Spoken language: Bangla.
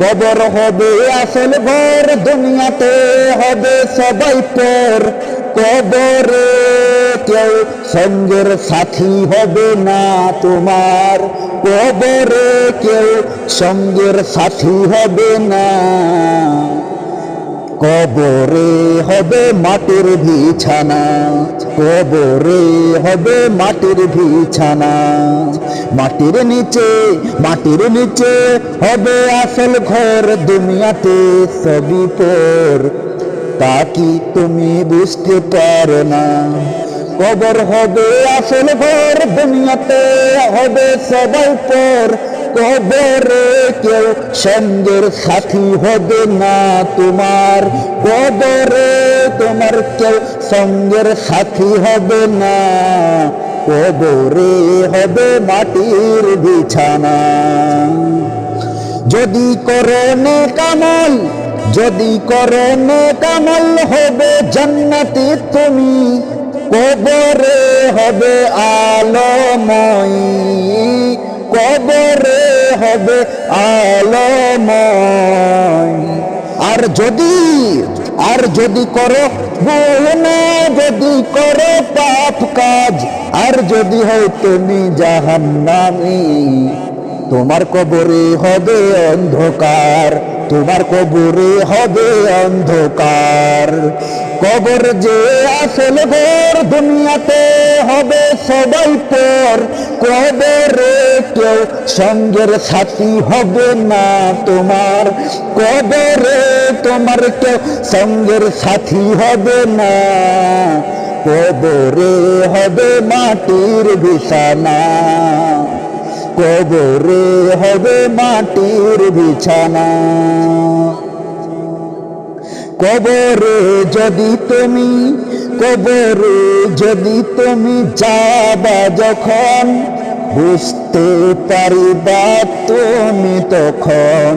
কবর হবে, আসল ঘর দুনিয়াতে হবে সবাই পর কবরে। কেউ সঙ্গের সাথী হবে না তোমার কবরে। কেউ সঙ্গের সাথী হবে না। কবরে হবে মাটির বিছানা, কবরে হবে মাটির বিছানা। মাটির নিচে মাটির নিচে হবে আসল ঘর দুনিয়াতে সবই পর তা কি তুমি বুঝতে পারো না? কবর হবে আসল ঘর দুনিয়াতে, হবে সবাই পর কবরে কেউ সঙ্গের সাথী হবে না তোমার কবরে তোমার কেউ সঙ্গের সাথী হবে না। কবরে হবে মাটির বিছানা। যদি করনে কামল, যদি করনে কামল হবে জান্নাতি তুমি। কবরে হবে আলোময়। কবরে হবে আলোময়। আর যদি আর যদি করো গুনা যদি করো পাপ কাজ, আর যদি হয় তুমি জাহান্নামী, তোমার কবরে হবে অন্ধকার, তোমার কবরে হবে অন্ধকার। কবর যে আসল ঘর, দুনিয়াতে হবে সবাই পর কবরে কেউ সঙ্গের সাথী হবে না তোমার? কবরে তোমার কেউ সঙ্গের সাথী হবে না? কবরে হবে মাটির বিছানা? কবরে হবে মাটির বিছানা? কবরে যদি তুমি কবরে যদি তুমি যাবা যখন বুঝতে পারিবা তুমি তখন।